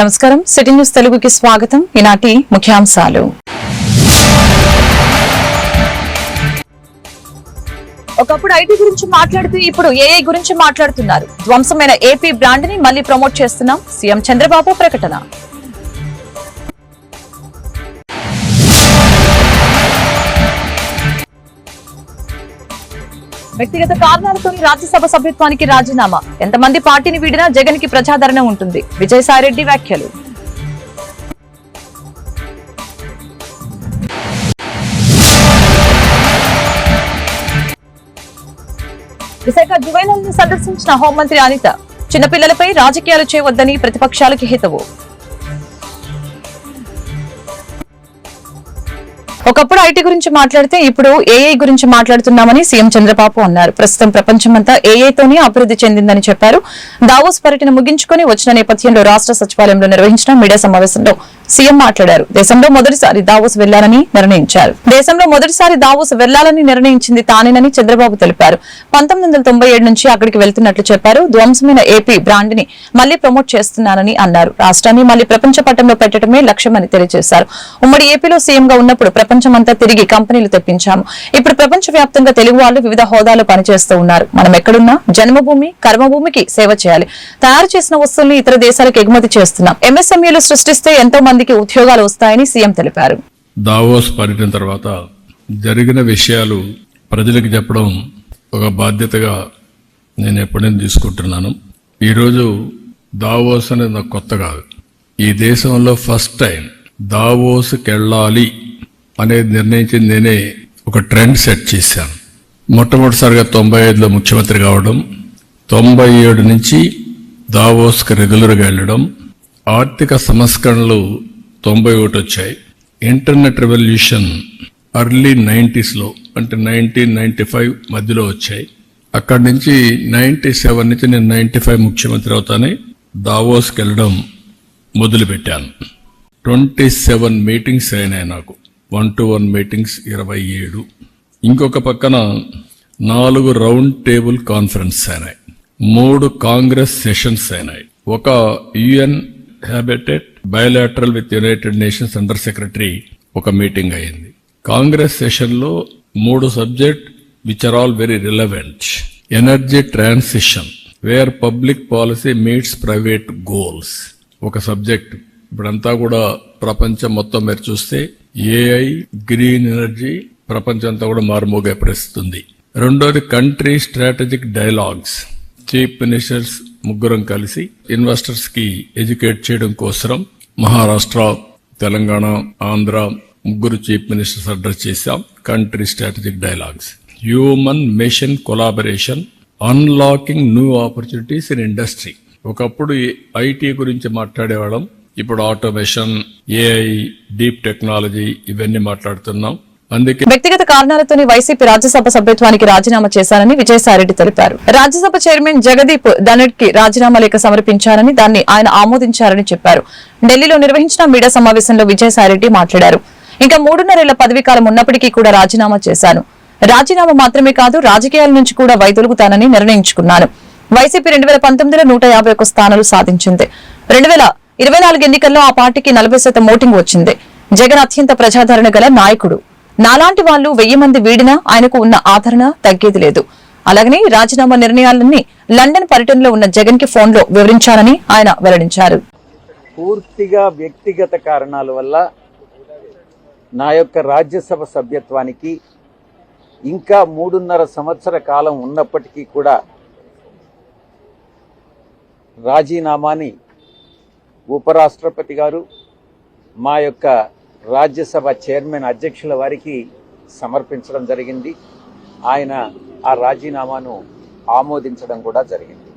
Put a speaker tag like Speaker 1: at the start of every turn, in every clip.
Speaker 1: నమస్కారం. City news తెలుగుకి స్వాగతం. ఈనాటి ముఖ్యాంశాలు. ఒకప్పుడు ఐటీ గురించి మాట్లాడుతూ ఇప్పుడు ఏఐ గురించి మాట్లాడుతున్నారు. ధ్వంసమైన ఏపీ బ్రాండ్ని మళ్ళీ ప్రమోట్ చేస్తున్నాం. సీఎం చంద్రబాబు ప్రకటన. వ్యక్తిగత కారణాలతో రాజ్యసభ సభ్యత్వానికి రాజీనామా. ఎంతమంది పార్టీని వీడినా జగన్కి ప్రజాదరణ ఉంటుంది. విజయసాయిరెడ్డి వ్యాఖ్యలు. విశాఖ జువైనల్ని సందర్శించిన హోంమంత్రి అనిత చిన్నపిల్లలపై రాజకీయాలు చేయవద్దని ప్రతిపక్షాలకు హితవు. ఒకప్పుడు ఐటీ గురించి మాట్లాడితే ఇప్పుడు ఏఐ గురించి మాట్లాడుతున్నామని సీఎం చంద్రబాబు అన్నారు. ప్రస్తుతం ప్రపంచమంతా ఏఐతోనే అభివృద్ధి చెందిందని చెప్పారు. దావోస్ పర్యటన ముగించుకుని వచ్చిన నేపథ్యంలో రాష్ట్ర సచివాలయంలో నిర్వహించిన మీడియా సమావేశంలో సీఎం మాట్లాడారు. దేశంలో మొదటిసారి దావోస్ వెళ్ళాలని నిర్ణయించారు. దేశంలో మొదటిసారి దావోస్ వెళ్ళాలని నిర్ణయించింది తానేనని చంద్రబాబు తెలిపారు. పంతొమ్మిది వందల తొంభై ఏడు నుంచి అక్కడికి వెళ్తున్నట్లు చెప్పారు. ధ్వంసమైన ఏపీ బ్రాండ్ని మళ్ళీ ప్రమోట్ చేస్తున్నానని అన్నారు. రాష్ట్రాన్ని మళ్ళీ ప్రపంచ పట్టంలో పెట్టడమే లక్ష్యమని తెలియజేశారు. ఉమ్మడి ఏపీలో సీఎంగా ఉన్నప్పుడు ప్రపంచమంతా తిరిగి కంపెనీలు తెప్పించాము. ఇప్పుడు ప్రపంచ వ్యాప్తంగా తెలుగు వాళ్ళు వివిధ హోదాలో పనిచేస్తూ ఉన్నారు. మనం ఎక్కడున్నా జన్మభూమి కర్మభూమికి సేవ చేయాలి. తయారు చేసిన వస్తువుల్ని ఇతర దేశాలకు ఎగుమతి చేస్తున్నాం. ఎంఎస్ఎంఈలు సృష్టిస్తే ఎంతో మంది మందికి ఉద్యోగాలు వస్తాయని సీఎం తెలిపారు.
Speaker 2: దావోస్ పర్యటన తర్వాత జరిగిన విషయాలు ప్రజలకు చెప్పడం ఒక బాధ్యతగా నేను ఎప్పుడైనా తీసుకుంటున్నాను. ఈరోజు దావోస్ అనేది నాకు కొత్త కాదు. ఈ దేశంలో ఫస్ట్ టైం దావోస్కి వెళ్ళాలి అనేది నిర్ణయించింది నేనే ఒక ట్రెండ్ సెట్ చేశాను. మొట్టమొదటిసారిగా తొంభై ఐదులో ముఖ్యమంత్రి కావడం తొంభై ఏడు నుంచి దావోస్కి రెగ్యులర్గా వెళ్ళడం ఆర్థిక సంస్కరణలు తొంభై ఒకటి వచ్చాయి. ఇంటర్నెట్ రెవల్యూషన్ అర్లీ నైంటీస్లో అంటే నైన్టీన్ నైన్టీ ఫైవ్ మధ్యలో వచ్చాయి. అక్కడి నుంచి నైంటీ సెవెన్ నుంచి నేను నైన్టీ ఫైవ్ ముఖ్యమంత్రి అవుతానే దావోస్కి వెళ్ళడం మొదలుపెట్టాను. ట్వంటీ సెవెన్ మీటింగ్స్ అయినాయి నాకు. వన్ టు వన్ మీటింగ్స్ ఇరవై ఏడు. ఇంకొక పక్కన నాలుగు రౌండ్ టేబుల్ కాన్ఫరెన్స్ అయినాయి. మూడు కాంగ్రెస్ సెషన్స్ అయినాయి. ఒక UN habitat bilateral with United Nations under secretary ఒక మీటింగ్ అయింది. కాంగ్రెస్ సెషన్లో మూడు subject which are all very relevant energy transition where public policy meets private goals ఒక సబ్జెక్ట్ ఇప్పుడంతా కూడా ప్రపంచం మొత్తం మీరు చూస్తే ఏఐ గ్రీన్ ఎనర్జీ ప్రపంచం అంతా కూడా మారుమోగే పరిస్థితుంది. రెండోది country strategic dialogues chief ministers ముగ్గురం కలిసి ఇన్వెస్టర్స్కి ఎడ్యుకేట్ చేయడం కోసం మహారాష్ట్ర తెలంగాణ ఆంధ్ర ముగ్గురు చీఫ్ మినిస్టర్స్ అడ్రస్ చేశాం. Country strategic dialogues human mission collaboration unlocking new opportunities in industry ఒకప్పుడు ఐటీ గురించి మాట్లాడేవాళ్ళం. ఇప్పుడు ఆటోమేషన్ ఏఐ డీప్ టెక్నాలజీ ఇవన్నీ మాట్లాడుతున్నాం. అందుకే
Speaker 1: వ్యక్తిగత కారణాలతోనే వైసీపీ రాజ్యసభ సభ్యత్వానికి రాజీనామా చేశారని విజయసాయిరెడ్డి తెలిపారు. రాజ్యసభ చైర్మన్ జగదీప్ ధనడ్కి రాజీనామా లేఖ సమర్పించారని దాన్ని ఆయన ఆమోదించారని చెప్పారు. ఢిల్లీలో నిర్వహించిన మీడియా సమావేశంలో విజయసాయిరెడ్డి మాట్లాడారు. ఇంకా మూడున్నరేళ్ళ పదవీ కాలం ఉన్నప్పటికీ కూడా రాజీనామా చేశాను. రాజీనామా మాత్రమే కాదు రాజకీయాల నుంచి కూడా వైదొలుగుతానని నిర్ణయించుకున్నాను. వైసీపీ రెండు వేల పంతొమ్మిదిలో నూట యాభై ఒక్క స్థానాలు సాధించింది. రెండు వేల ఇరవై నాలుగు ఎన్నికల్లో ఆ పార్టీకి నలభై శాతం ఓటింగ్ వచ్చింది. జగన్ అత్యంత ప్రజాదరణ గల నాయకుడు. నాలాంటి వాళ్ళు వెయ్యి మంది వీడినా ఆయనకు ఉన్న ఆదరణ తగ్గేది లేదు. అలాగనే రాజీనామా నిర్ణయాలన్నీ లండన్ పర్యటనలో ఉన్న జగన్కి ఫోన్లో వివరించానని ఆయన వెల్లడించారు.
Speaker 3: పూర్తిగా వ్యక్తిగత కారణాల వల్ల నా యొక్క రాజ్యసభ సభ్యత్వానికి ఇంకా మూడున్నర సంవత్సర కాలం ఉన్నప్పటికీ కూడా రాజీనామాని ఉపరాష్ట్రపతి గారు మా యొక్క రాజ్యసభ చైర్మన్ అధ్యక్షుల వారికి సమర్పించడం జరిగింది. ఆయన ఆ రాజీనామాను ఆమోదించడం కూడా జరిగింది.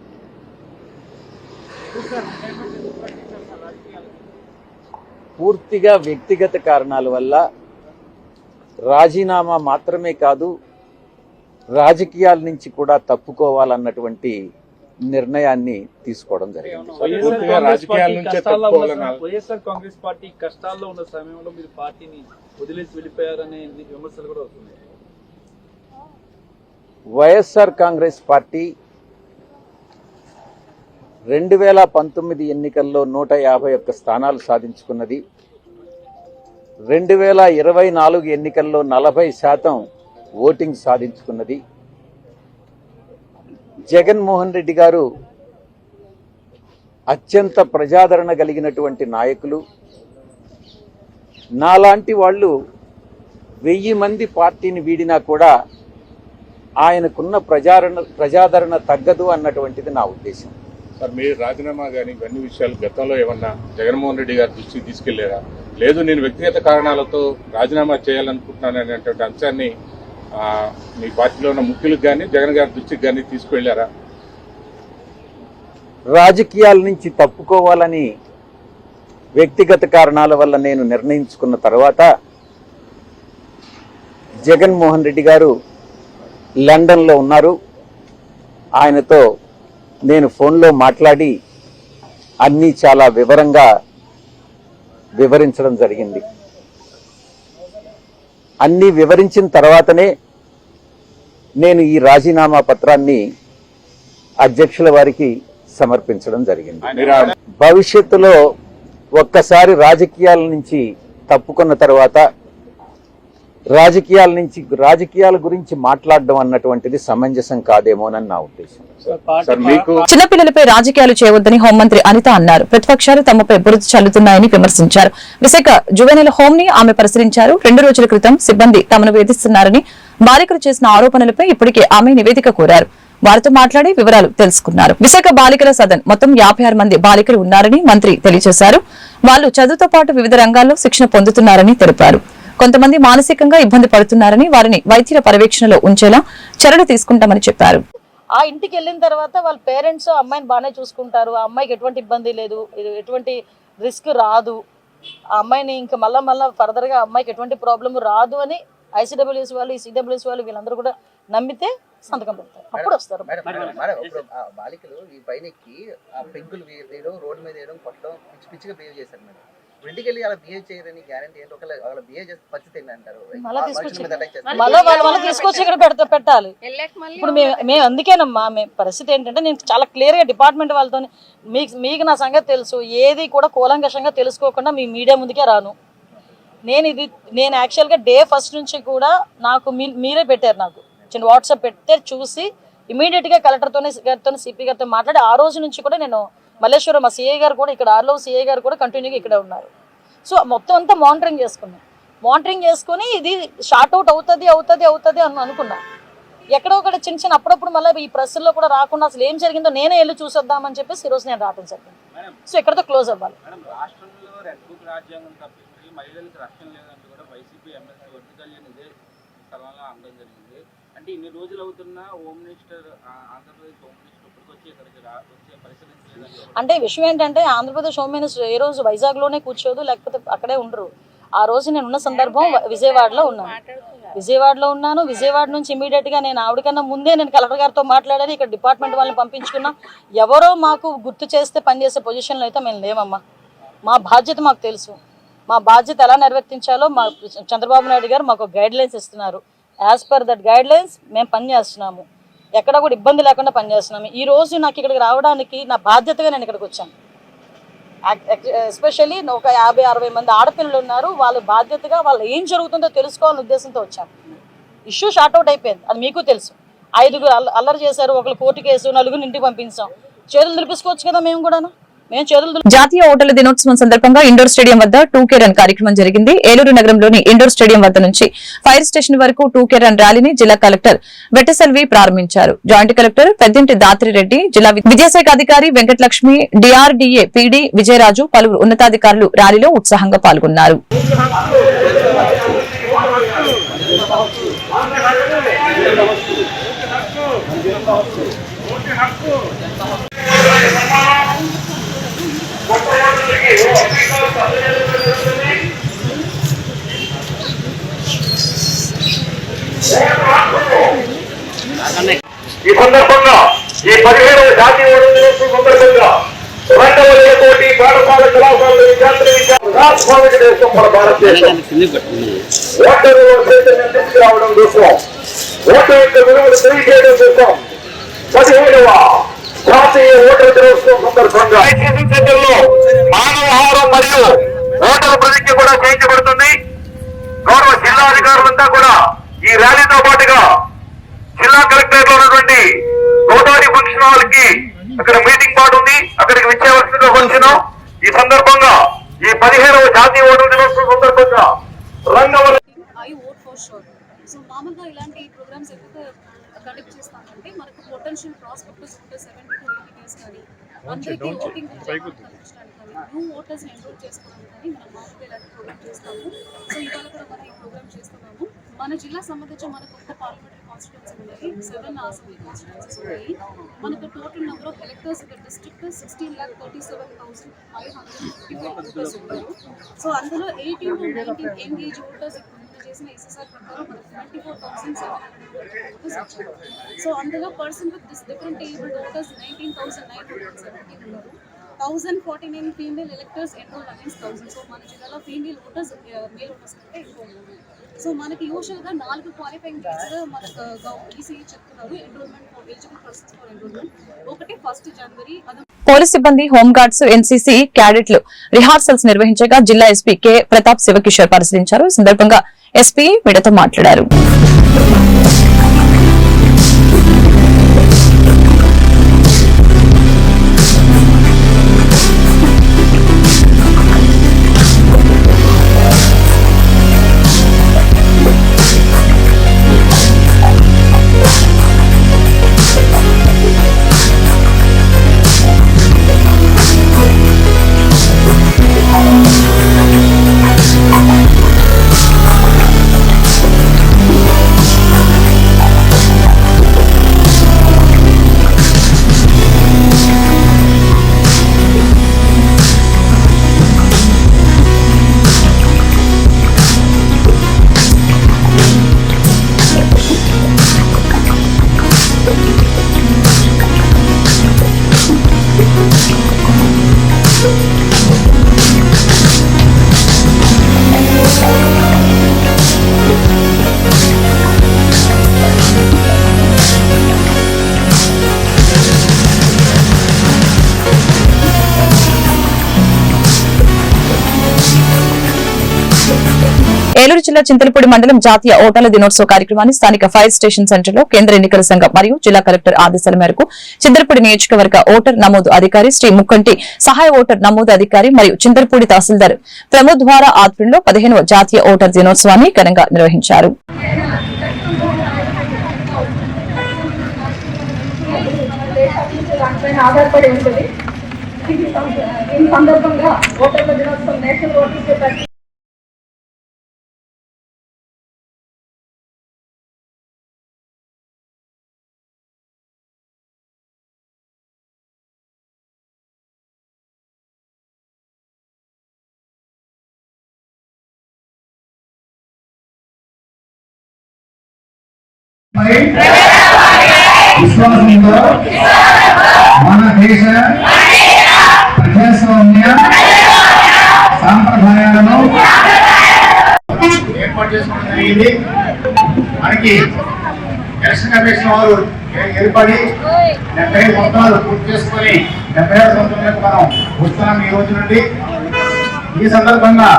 Speaker 3: పూర్తిగా వ్యక్తిగత కారణాల వల్ల రాజీనామా మాత్రమే కాదు రాజకీయాల నుంచి కూడా తప్పుకోవాలన్నటువంటి నిర్ణయాన్ని తీసుకోవడం జరిగింది.
Speaker 4: పూర్తిగా రాజకీయాల నుంచే
Speaker 5: కష్టాల్లో ఉన్న
Speaker 4: తప్పుకోవాలని
Speaker 5: సమ- వైఎస్ఆర్ కాంగ్రెస్ పార్టీ కష్టాల్లో ఉన్న సమయంలో మీరు పార్టీని వదిలేసి వెళ్ళిపోయారనే విమర్శలు కూడా వస్తున్నాయి.
Speaker 3: వైఎస్ఆర్ కాంగ్రెస్ పార్టీ రెండు వేల పంతొమ్మిది ఎన్నికల్లో నూట యాభై ఒక్క స్థానాలు సాధించుకున్నది. రెండు వేల ఇరవై నాలుగు ఎన్నికల్లో నలభై శాతం ఓటింగ్ సాధించుకున్నది. జగన్మోహన్ రెడ్డి గారు అత్యంత ప్రజాదరణ కలిగినటువంటి నాయకులు. నాలాంటి వాళ్ళు వెయ్యి మంది పార్టీని వీడినా కూడా ఆయనకున్న ప్రజాదరణ ప్రజాదరణ తగ్గదు అన్నటువంటిది నా ఉద్దేశం.
Speaker 4: సార్ మీరు రాజీనామా కానీ ఇవన్నీ విషయాలు గతంలో ఏమన్నా జగన్మోహన్ రెడ్డి గారి దృష్టికి తీసుకెళ్ళారా? లేదు నేను వ్యక్తిగత కారణాలతో రాజీనామా చేయాలనుకుంటున్నాను అనేటువంటి అంశాన్ని మీ పార్టీలో ఉన్న ముఖ్యులకు కానీ జగన్ గారి దృష్టికి కానీ తీసుకువెళ్ళారా
Speaker 3: రాజకీయాల నుంచి తప్పుకోవాలని వ్యక్తిగత కారణాల వల్ల నేను నిర్ణయించుకున్న తర్వాత జగన్మోహన్ రెడ్డి గారు లండన్లో ఉన్నారు. ఆయనతో నేను ఫోన్లో మాట్లాడి అన్నీ చాలా వివరంగా వివరించడం జరిగింది. అన్నీ వివరించిన తర్వాతనే నేను ఈ రాజీనామా పత్రాన్ని అధ్యక్షుల వారికి సమర్పించడం జరిగింది. భవిష్యత్తులో ఒక్కసారి రాజకీయాల నుంచి తప్పుకున్న తర్వాత రాజకీయాల నుంచి రాజకీయాల గురించి మాట్లాడడం అన్నటువంటిది సమంజసం కాదేమోనని నా ఉద్దేశం.
Speaker 4: సార్ మీకు
Speaker 1: చిన్నపిల్లలపై రాజకీయాలు చేయవద్దని హోంమంత్రి అనిత అన్నారు. ప్రతిపక్షాలు తమపై బురద చల్లుతున్నాయని విమర్శించారు. విశాఖ జువెనల్ హోమ్ని ఆమె పరిశీలించారు. రెండు రోజుల క్రితం సిబ్బంది తమను వేధిస్తున్నారని బాలికలు చేసిన ఆరోపణలపై ఇప్పటికే ఆమె నివేదిక కోరారు. వారితో మాట్లాడి వివరాలు తెలుసుకున్నారు. విశాఖ బాలికల సదన్. మొత్తం యాభై ఆరు మంది బాలికలు ఉన్నారని మంత్రి తెలియజేశారు. వాళ్ళు చదువుతో పాటు వివిధ రంగాల్లో శిక్షణ పొందుతున్నారని తెలిపారు. కొంతమంది మానసికంగా ఇబ్బంది పడుతున్నారని వారిని వైద్యుల పర్యవేక్షణలో ఉంచేలా చర్యలు తీసుకుంటామని చెప్పారు.
Speaker 6: ఆ ఇంటికి వెళ్ళిన తర్వాత వాళ్ళ పేరెంట్స్ అమ్మాయిని బాగానే చూసుకుంటారు. ఆ అమ్మాయికి ఎటువంటి ఇబ్బంది లేదు. ఎటువంటి రిస్క్ రాదు. ఆ అమ్మాయిని ఇంకా మళ్ళా మళ్ళా ఫర్దర్గా అమ్మాయికి ఎటువంటి ప్రాబ్లం రాదు అని ఐసీడబ్ల్యూఎస్ వాళ్ళు ఈ సిడబ్ల్యూఎస్ వాళ్ళు వీళ్ళందరూ కూడా నమ్మితే సంతకం పెడతారు. అప్పుడు వస్తారు.
Speaker 7: బాలికలు ఈ పైన ఎక్కి ఆ పెంకులు వే- వేయడం రోడ్డు మీద వేయడం కొట్టడం పిచ్చి పిచ్చిగా బిహేవ్ చేశారు మేడం. ఇంటికి వెళ్ళి అలా బిహేవ్ చేయరని గ్యారంటీ ఏంటి? ఒకవేళ అలా బిహేవ్ చేసే పరిస్థితి ఏంటి అంటారు
Speaker 6: మళ్ళా తీసుకొచ్చి వాళ్ళు మళ్ళీ తీసుకొచ్చి ఇక్కడ పెడతా పెట్టాలి. ఇప్పుడు మేము మేము అందుకేనమ్మా మేము పరిస్థితి ఏంటంటే నేను చాలా క్లియర్గా డిపార్ట్మెంట్ వాళ్ళతో మీకు మీకు నా సంగతి తెలుసు ఏది కూడా కూలంకషంగా తెలుసుకోకుండా మీ మీడియా ముందుకే రాను. నేను ఇది నేను యాక్చువల్గా డే ఫస్ట్ నుంచి కూడా నాకు మీ- మీరే పెట్టారు నాకు. చిన్న వాట్సాప్ పెడితే చూసి ఇమీడియట్గా కలెక్టర్తోనే గారితో సిపి గారితో మాట్లాడి ఆ రోజు నుంచి కూడా నేను మల్లేశ్వరం మా సిఐ గారు కూడా ఇక్కడ ఆర్లో సిఐ గారు కూడా కంటిన్యూగా ఇక్కడే ఉన్నారు. సో మొత్తం అంతా మానిటరింగ్ చేసుకున్నాం మానిటరింగ్ చేసుకుని ఇది షార్ట్ అవుట్ అవుతుంది అవుతుంది అవుతుంది అని అనుకున్నా. ఎక్కడో ఒకటి చిన్న చిన్న అప్పుడప్పుడు మళ్ళీ ఈ ప్రెస్లో కూడా రాకుండా అసలు ఏం జరిగిందో నేనే వెళ్ళి చూసొద్దామని చెప్పేసి ఈరోజు నేను రావడం జరిగింది. సో ఇక్కడతో క్లోజ్ అవ్వాలి.
Speaker 8: అంటే ఇన్ని రోజులు అవుతున్నా home minister Andhra Pradesh home minister
Speaker 6: అంటే విషయం ఏంటంటే ఆంధ్రప్రదేశ్ హోమ్ మినిస్టర్ ఏ రోజు వైజాగ్లోనే కూర్చోదు లేకపోతే అక్కడే ఉండరు. ఆ రోజు నేను ఉన్న సందర్భం విజయవాడలో ఉన్నాను. విజయవాడలో ఉన్నాను. విజయవాడ నుంచి ఇమీడియట్గా నేను ఆవిడకన్నా ముందే నేను కలెక్టర్ గారితో మాట్లాడాను. ఇక్కడ డిపార్ట్మెంట్ వాళ్ళని పంపించుకున్నా. ఎవరో మాకు గుర్తు చేస్తే పనిచేసే పొజిషన్లో అయితే మేము లేమమ్మా మా బాధ్యత మాకు తెలుసు. మా బాధ్యత ఎలా నిర్వర్తించాలో మా చంద్రబాబు నాయుడు గారు మాకు గైడ్ లైన్స్ ఇస్తున్నారు. As per that guide lines మేము పనిచేస్తున్నాము ఎక్కడ కూడా ఇబ్బంది లేకుండా పనిచేస్తున్నాము. ఈ రోజు నాకు ఇక్కడికి రావడానికి నా బాధ్యతగా నేను ఇక్కడికి వచ్చాను. ఎస్పెషల్లీ ఒక యాభై అరవై మంది ఆడపిల్లలు ఉన్నారు. వాళ్ళు బాధ్యతగా వాళ్ళు ఏం జరుగుతుందో తెలుసుకోవాలని ఉద్దేశంతో వచ్చాను. ఇష్యూ షార్ట్ అవుట్ అయిపోయింది. అది మీకు తెలుసు. ఐదుగురు అల్లరి చేశారు. ఒకరు కోర్టు కేసు నలుగురు ఇంటికి పంపించాం. చేతులు దులిపించుకోవచ్చు కదా మేము కూడా
Speaker 1: జాతీయ ఓటర్ల దినోత్సవం సందర్భంగా ఇండోర్ స్టేడియం వద్ద టూ కే రన్ కార్యక్రమం జరిగింది. ఏలూరు నగరంలోని ఇండోర్ స్టేడియం వద్ద నుంచి ఫైర్ స్టేషన్ వరకు టూ కే రన్ ర్యాలీని జిల్లా కలెక్టర్ వెట్టసెల్వి ప్రారంభించారు. జాయింట్ కలెక్టర్ పెద్దింటి దాత్రిరెడ్డి జిల్లా విద్యాశాఖ అధికారి వెంకటలక్ష్మి డిఆర్డీఏ పీడీ విజయరాజు పలువురు ఉన్నతాధికారులు ర్యాలీలో ఉత్సాహంగా పాల్గొన్నారు.
Speaker 9: ఈ సందర్భంగా ఈ పదిహేడవ జాతీయ సందర్భంగా రెండవ పాఠశాల కళాశాల విద్యార్థులు రాష్ట్రానికి దేశం మన భారతదేశం. ఓటరులో చైతన్యం తీసుకురావడం కోసం యొక్క విలువలు తెలియజేయడం కోసం పదిహేడవ
Speaker 10: జాతీయ ఓటర్ దినోత్సవం సందర్భంగా మానవహారం మరియు ఓటర్ ప్రతిజ్ఞ కూడా చేయించబడుతుంది. గౌరవ జిల్లా అధికారులంతా కూడా ఈ ర్యాలీతో పాటుగా జిల్లా కలెక్టరేట్లో ఉన్నటువంటి గోదావరి ఫంక్షన్ హాల్కి అక్కడ మీటింగ్ పాటు ఉంది. అక్కడికి విచ్చేవలసిందిగా వచ్చినాం ఈ సందర్భంగా ఈ పదిహేనవ జాతీయ ఓటర్ దినోత్సవం సందర్భంగా రంగవల్లి
Speaker 11: I vote for sure so మామూలుగా ఇలాంటి ప్రోగ్రామ్స్ ఎందుకు కండక్ట్ చేస్తామంటే మనకు పొటెన్షియల్ ప్రాస్పెక్టస్ ఉంటే సెవెంటీ టు ఎయిటీ డేస్ కానీ అందరికీ ఓటింగ్ కల్పించడానికి కానీ న్యూ ఓటర్స్ ఎన్రోల్ చేసుకోవడానికి కానీ మనం మామూలుగా ఇలాంటి ప్రోగ్రామ్ చేస్తాము. సో ఇవాళ కూడా మనం ఈ ప్రోగ్రామ్ చేస్తున్నాము. మన జిల్లా సంబంధించి మనకు ఒక్క పార్లమెంటరీ కాన్స్టిట్యున్సీ ఉన్నాయి సెవెన్ అసెంబ్లీ కాన్స్టిట్యున్సీస్ ఉన్నాయి. మనకు టోటల్ నెంబర్ ఆఫ్ ఎలక్టర్స్ ఇక్కడ district sixteen lakh thirty seven thousand five hundred fifty five voters ఉన్నారు. సో అందులో eighteen to nineteen young age voters చేసిన ఎస్ఎస్ఆర్ ప్రకారం మనకు twenty four thousand seven hundred voters వచ్చారు so అందులో person with this different abled voters nineteen thousand nine hundred seventy ఉన్నారు thousand forty nine female electors enrol against thousand so మన జిల్లాలో female voters male voters కంటే ఎక్కువ ఉన్నారు so మనకి యూజువల్గా నాలుగు క్వాలిఫైయింగ్ డేట్స్ మనకు ఈసీ చెప్తున్నారు enrolment for eligible persons for enrolment ఒకటి ఫస్ట్ జనవరి
Speaker 1: పోలీస్ సిబ్బంది హోంగార్డ్స్ ఎన్సీసీ క్యాడెట్లు రిహార్సల్స్ నిర్వహించగా జిల్లా ఎస్పీ కె. ప్రతాప్ శివకిషోర్ పరిశీలించారు. ఈ సందర్భంగా ఎస్పీ మీడియాతో మాట్లాడారు. జిల్లా చింతలపూడి మండలం జాతీయ ఓటర్ల దినోత్సవ కార్యక్రమాన్ని స్థానిక ఫైర్ స్టేషన్ సెంటర్లో కేంద్ర ఎన్నికల సంఘం మరియు జిల్లా కలెక్టర్ ఆదేశాల మేరకు చింతలపూడి నియోజకవర్గ ఓటర్ నమోదు అధికారి శ్రీ ముక్కంటి సహాయ ఓటర్ నమోదు అధికారి మరియు చింతలపూడి తహసీల్దార్ ప్రమోద్ ద్వారా ఆధ్వర్యంలో పదిహేనవ జాతీయ ఓటర్ దినోత్సవాన్ని ఘనంగా నిర్వహించారు.
Speaker 11: ఆధారపడి ఉంటుంది ఈ సందర్భంగా ఓటర్ల దినోత్సవం నేషనల్ ఓటింగ్ పేపర్
Speaker 10: విశ్వాసంతో మన దేశ ప్రజాస్వామ్య సాంప్రదాయాలను ఏర్పాటు చేసుకోవడం జరిగింది మనకి ఎలక్షన్ కమిషన్ వారు ఏర్పడి డెబ్బై సంవత్సరాలు పూర్తి చేసుకొని డెబ్బై ఆరు సంవత్సరాలకు మనం వస్తున్నాం ఈ రోజు నుండి ఈ సందర్భంగా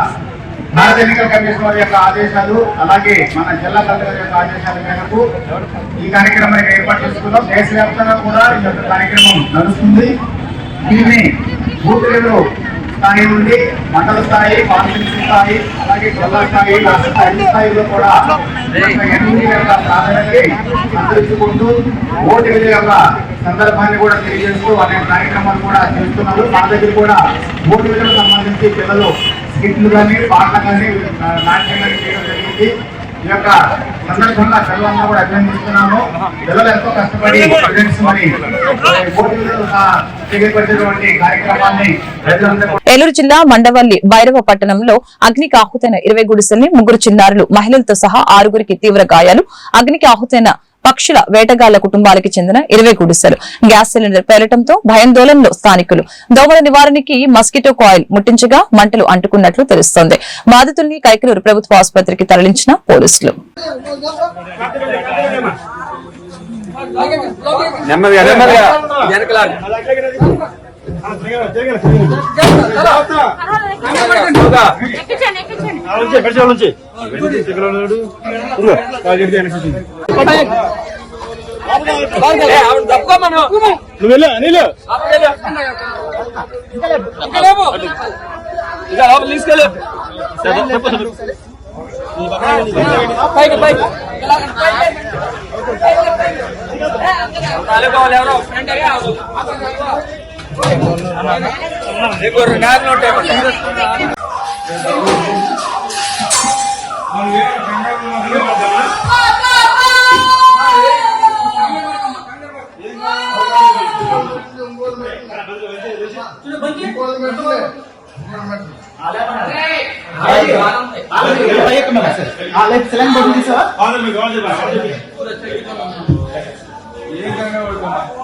Speaker 10: భారత ఎన్నికల కమిషన్ వారి యొక్క ఆదేశాలు అలాగే మన జిల్లా కలెక్టర్ యొక్క ఆదేశాల మేరకు ఈ కార్యక్రమాన్ని ఏర్పాటు చేసుకున్నాం. దేశవ్యాప్తంగా కూడా ఈ యొక్క కార్యక్రమం నడుస్తుంది. దీన్ని బూత్ లెవెల్ స్థాయి నుండి మండల స్థాయి కాన్స్టిట్యూన్సీ స్థాయి అలాగే జిల్లా స్థాయి రాష్ట్ర స్థాయి అన్ని స్థాయిలో కూడా ఈ యొక్క ఎన్నికల యొక్క ప్రాధాన్యతని అందించుకుంటూ ఓటు వేసే యొక్క సందర్భాన్ని కూడా తెలియజేస్తూ అనేక కార్యక్రమాలు కూడా చేస్తున్నారు. మా దగ్గర కూడా ఓటు వేలకు సంబంధించి పిల్లలు గిట్లు కానీ పాటలు కానీ నాట్యం కానీ చేయడం జరిగింది. ఈ యొక్క సందర్భంగా పిల్లలందరూ కూడా అభినందిస్తున్నాము పిల్లలు ఎంతో కష్టపడి స్టూడెంట్స్ మరి కార్యక్రమాన్ని ప్రజలందరూ
Speaker 1: ఏలూరు జిల్లా మండవల్లి భైరవ పట్టణంలో అగ్నికి ఆహుతైన ఇరవై గుడిసెల్ని ముగ్గురు చిన్నారులు మహిళలతో సహా ఆరుగురికి తీవ్ర గాయాలు. అగ్నికి ఆహుతైన పక్షుల వేటగాళ్ళ కుటుంబాలకి చెందిన ఇరవై గుడిసెలు. గ్యాస్ సిలిండర్ పేలటంతో భయాందోళనలో స్థానికులు. దోమల నివారణకి మస్కిటో కాయిల్ ముట్టించగా మంటలు అంటుకున్నట్లు తెలుస్తోంది. బాధితుల్ని కైకలూరు ప్రభుత్వ ఆసుపత్రికి తరలించిన పోలీసులు.
Speaker 12: నెమ్మదిగా. నెమ్మదిగా. నువ్వు వెళ్ళు నీళ్ళు ఇంకా లోపల తీసుకెళ్ళు పైకి పైకి ఎవరో? ఫ్రెండ్ అడిగా एक मिनट सर आले चलन बदली सर आले में गाड़ी बाहर ये करना और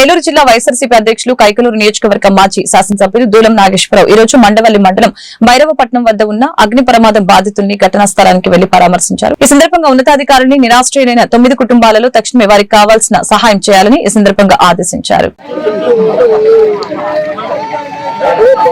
Speaker 13: ఏలూరు జిల్లా వైఎస్ఆర్సీపీ అధ్యక్షులు కైకలూరు నియోజకవర్గ మాజీ శాసనసభ్యులు దూలం నాగేశ్వరరావు. ఈ రోజు మండవల్లి మండలం భైరవపట్నం వద్ద ఉన్న అగ్ని ప్రమాదం బాధితుల్ని ఘటనా స్థలానికి వెళ్ళి పరామర్శించారు. ఈ సందర్భంగా ఉన్నతాధికారుల్ని నిరాశ్రయులైన తొమ్మిది కుటుంబాలలో తక్షణమే వారికి కావాల్సిన సహాయం చేయాలని ఈ సందర్భంగా ఆదేశించారు.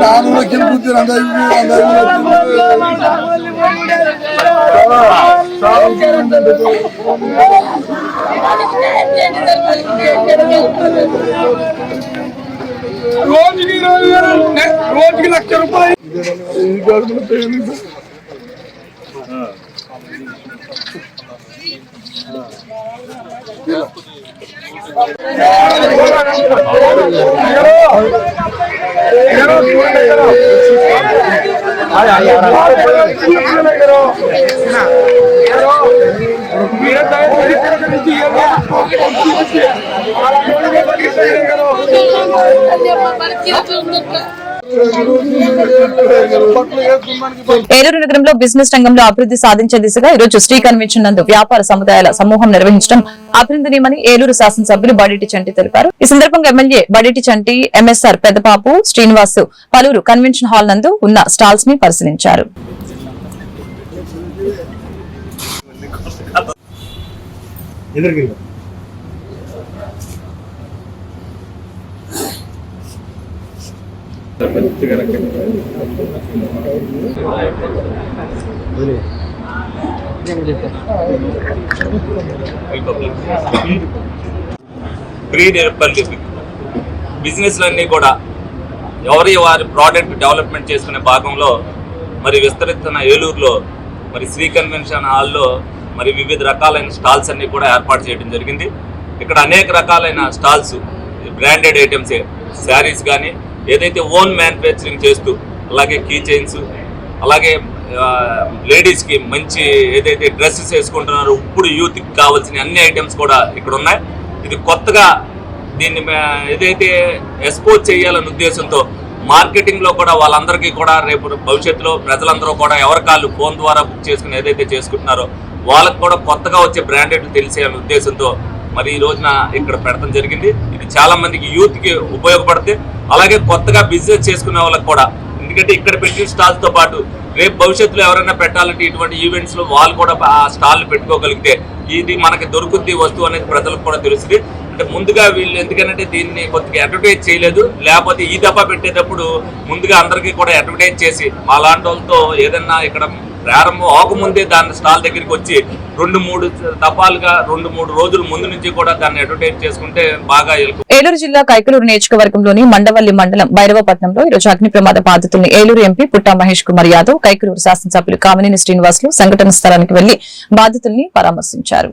Speaker 13: ನಾನು ವಕೀಲ್ ಕೂತೀನಿ ಅಂದ ಅಂದ రోజుకి ఇరవై వేలు రోజుకి లక్ష రూపాయలు ఎగరో ఏలూరు నగరంలో బిజినెస్ రంగంలో అభివృద్ధి సాధించే దిశగా ఈరోజు శ్రీ కన్వెన్షన్ నందు వ్యాపార సముదాయాల సమూహం నిర్వహించడం అభినందనీయమని ఏలూరు శాసనసభ్యులు బడిటి చంటి తెలిపారు. ఈ సందర్భంగా ఎమ్మెల్యే బడిటి చంటి ఎంఎస్ఆర్ పెద్దపాపు శ్రీనివాస్ పలువురు కన్వెన్షన్ హాల్ నందు ఉన్న స్టాల్స్ని పరిశీలించారు.
Speaker 14: ప్రీ పబ్లిక్ బిజినెస్లన్నీ కూడా ఎవరి వారి ప్రోడక్ట్ డెవలప్మెంట్ చేసుకునే భాగంలో మరి విస్తరిస్తున్న ఏలూరులో మరి శ్రీ కన్వెన్షన్ హాల్లో మరి వివిధ రకాలైన స్టాల్స్ అన్ని కూడా ఏర్పాటు చేయడం జరిగింది. ఇక్కడ అనేక రకాలైన స్టాల్స్ బ్రాండెడ్ ఐటమ్స్ శారీస్ కానీ ఏదైతే ఓన్ మ్యానుఫ్యాక్చరింగ్ చేస్తూ అలాగే కీ చైన్స్ అలాగే లేడీస్కి మంచి ఏదైతే డ్రెస్సెస్ వేసుకుంటున్నారో ఇప్పుడు యూత్కి కావాల్సిన అన్ని ఐటమ్స్ కూడా ఇక్కడ ఉన్నాయి. ఇది కొత్తగా దీన్ని ఏదైతే ఎక్స్పోజ్ చేయాలనే ఉద్దేశంతో మార్కెటింగ్లో కూడా వాళ్ళందరికీ కూడా రేపు భవిష్యత్తులో ప్రజలందరూ కూడా ఎవరి కాళ్ళు ఫోన్ ద్వారా బుక్ చేసుకుని ఏదైతే చేసుకుంటున్నారో వాళ్ళకి కూడా కొత్తగా వచ్చే బ్రాండెడ్ తెలిసే ఉద్దేశంతో మరి ఈ రోజున ఇక్కడ పెడతం జరిగింది. ఇది చాలా మందికి యూత్కి ఉపయోగపడితే అలాగే కొత్తగా బిజినెస్ చేసుకునే వాళ్ళకి కూడా. ఎందుకంటే ఇక్కడ పెట్టిన స్టాల్స్తో పాటు రేపు భవిష్యత్తులో ఎవరైనా పెట్టాలంటే ఇటువంటి ఈవెంట్స్లో వాళ్ళు కూడా ఆ స్టాల్ పెట్టుకోగలిగితే ఇది మనకి దొరుకుద్ది వస్తువు అనేది ప్రజలకు కూడా తెలుస్తుంది. అంటే ముందుగా వీళ్ళు ఎందుకంటే దీన్ని కొద్దిగా అడ్వర్టైజ్ చేయలేదు. లేకపోతే ఈ దఫా పెట్టేటప్పుడు ముందుగా అందరికీ కూడా అడ్వర్టైజ్ చేసి మా లాంటి వాళ్ళతో ఏదన్నా ఇక్కడ ప్రారంభం అవకముందే దాని స్టాల్ దగ్గరికి వచ్చి రెండు మూడు దఫాలుగా రెండు మూడు రోజుల ముందు నుంచి కూడా దాన్ని అడ్వర్టైజ్ చేసుకుంటే బాగా ఎలుగు.
Speaker 1: ఏలూరు జిల్లా కైకలూరు నియోజకవర్గంలోని మండవల్లి మండలం భైరవపట్నంలో ఈరోజు అగ్ని ప్రమాద బాధితుల్ని ఏలూరు ఎంపీ పుట్టా మహేష్ కుమార్ యాదవ్ కైకలూరు శాసనసభ్యులు కామినేని శ్రీనివాసులు సంఘటన స్థలానికి వెళ్ళి బాధితుల్ని పరామర్శించారు.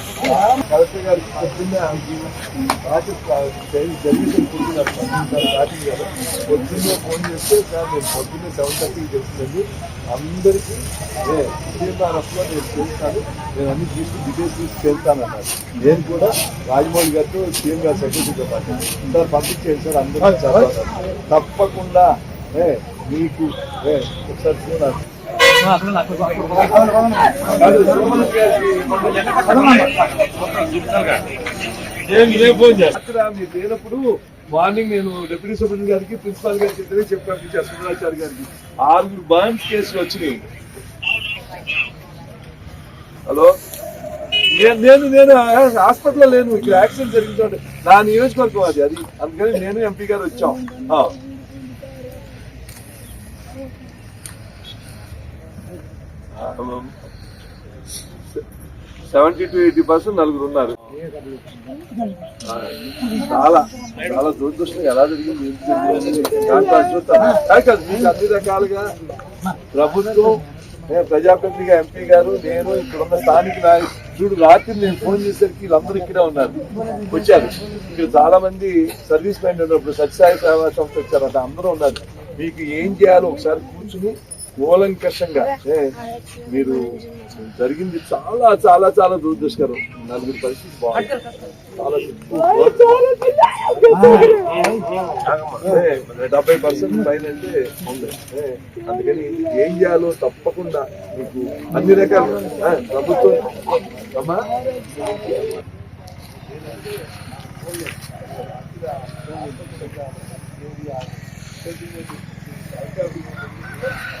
Speaker 9: కలెక్టర్ గారికి పొద్దున్నే రాత్రి జరిగింది పొద్దున్నే ఫోన్ చేస్తే సార్ నేను పొద్దున్నే సెవెన్ థర్టీకి తెలుస్తుంది అందరికీ సీఎంఆర్ఎఫ్లో నేను తెలుస్తాను నేను అన్ని తీసుకు డీటెయిల్స్ తీసుకు వెళ్తానన్నారు నేను కూడా రాజమౌళి గారితో సీఎం గారు సెక్రటరీతో పాటు సార్ పంపించేయండి సార్ అందరూ చదవాలి. తప్పకుండా ఏ, మీకు ఏ, ఒకసారి చూడాలి అక్కడ లేనప్పుడు మార్నింగ్ నేను డిప్యూటీ సూపరింటెండెంట్ గారికి ప్రిన్సిపాల్ గారికి చెప్తే చెప్పాను సుందరాచారి గారికి. ఆరుగురు బాండ్స్ కేసులు వచ్చినాయి. హలో? నేను నేను నేను హాస్పిటల్లో లేను. ఇక్కడ యాక్సిడెంట్ జరిగింది. నా నియోజకవర్గం అది అది. అందుకని నేను ఎంపీ గారు వచ్చాం. సెవెంటీ టు ఎయిటీ పర్సెంట్ నలుగురు ఉన్నారు. చాలా చాలా దురదృష్టం. ఎలా జరిగింది? చూస్తాను మీకు అన్ని రకాలుగా ప్రభుత్వం నేను ప్రజాప్రతినిధిగా ఎంపీ గారు నేను ఇక్కడ ఉన్న స్థానిక నాయకుడు రాత్రి నేను ఫోన్ చేసేసరికి వీళ్ళందరూ ఇక్కడే ఉన్నారు. వచ్చారు. ఇక్కడ చాలా మంది సర్వీస్ మైండ్ ఉన్నప్పుడు సత్యసాయి సేవా సంస్థ వచ్చారట అందరూ ఉన్నారు. మీకు ఏం చేయాలో ఒకసారి కూర్చుని కూలంకషంగా మీరు జరిగింది చాలా చాలా చాలా దురదృష్టకరం. నలుగురు పరిస్థితి బాగుంది చాలా డెబ్బై పర్సెంట్ పైన అంటే ఉంది అందుకని ఏం చేయాలో తప్పకుండా మీకు అన్ని రకాలు. ప్రభుత్వం అమ్మా. చాలా ఎక్కువ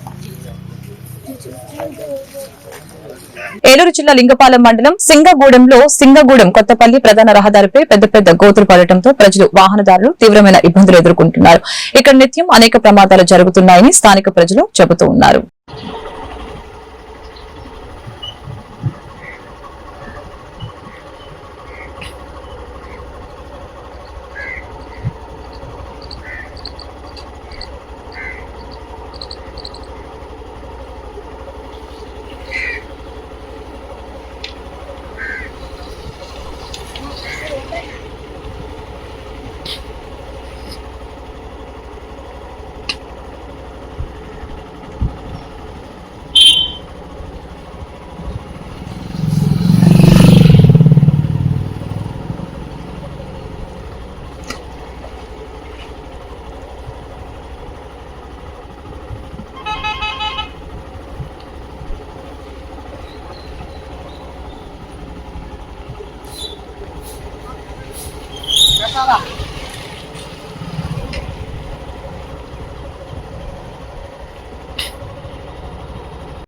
Speaker 1: ఏలూరు జిల్లా లింగపాలెం మండలం సింగగూడెంలో సింగగూడెం కొత్తపల్లి ప్రధాన రహదారిపై పెద్ద పెద్ద గోతులు పడటంతో ప్రజలు వాహనదారులు తీవ్రమైన ఇబ్బందులు ఎదుర్కొంటున్నారు. ఇక్కడ నిత్యం అనేక ప్రమాదాలు జరుగుతున్నాయని స్థానిక ప్రజలు చెబుతూ ఉన్నారు.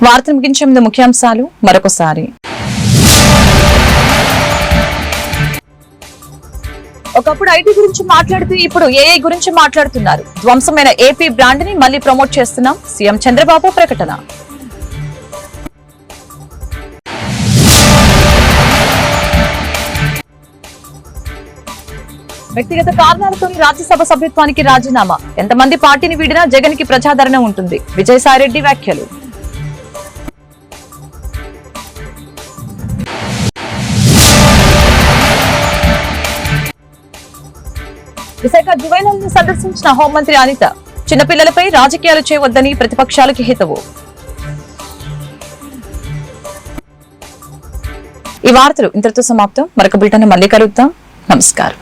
Speaker 1: వార్త ముగించే ముందు ముఖ్యాంశాలు మరొకసారి. ఒకప్పుడు ఐటీ గురించి మాట్లాడుతూ ఇప్పుడు ఏఐ గురించి మాట్లాడుతున్నారు. ధ్వంసమైన ఏపీ బ్రాండ్ని మళ్ళీ ప్రమోట్ చేస్తున్నాం. సీఎం చంద్రబాబు ప్రకటన. వ్యక్తిగత కారణాలతో రాజ్యసభ సభ్యత్వానికి రాజీనామా. ఎంతమంది పార్టీని వీడినా జగన్కి ప్రజాదరణ ఉంటుంది. విజయసాయిరెడ్డి వ్యాఖ్యలు. విశాఖ జువైనల్ని సందర్శించిన హోంమంత్రి అనిత చిన్నపిల్లలపై రాజకీయాలు చేయవద్దని ప్రతిపక్షాలకి హితవు. ఈ వార్తలు ఇంతటితో సమాప్తం. మరొక బిల్టన్ మళ్ళీ కలుద్దాం. నమస్కారం.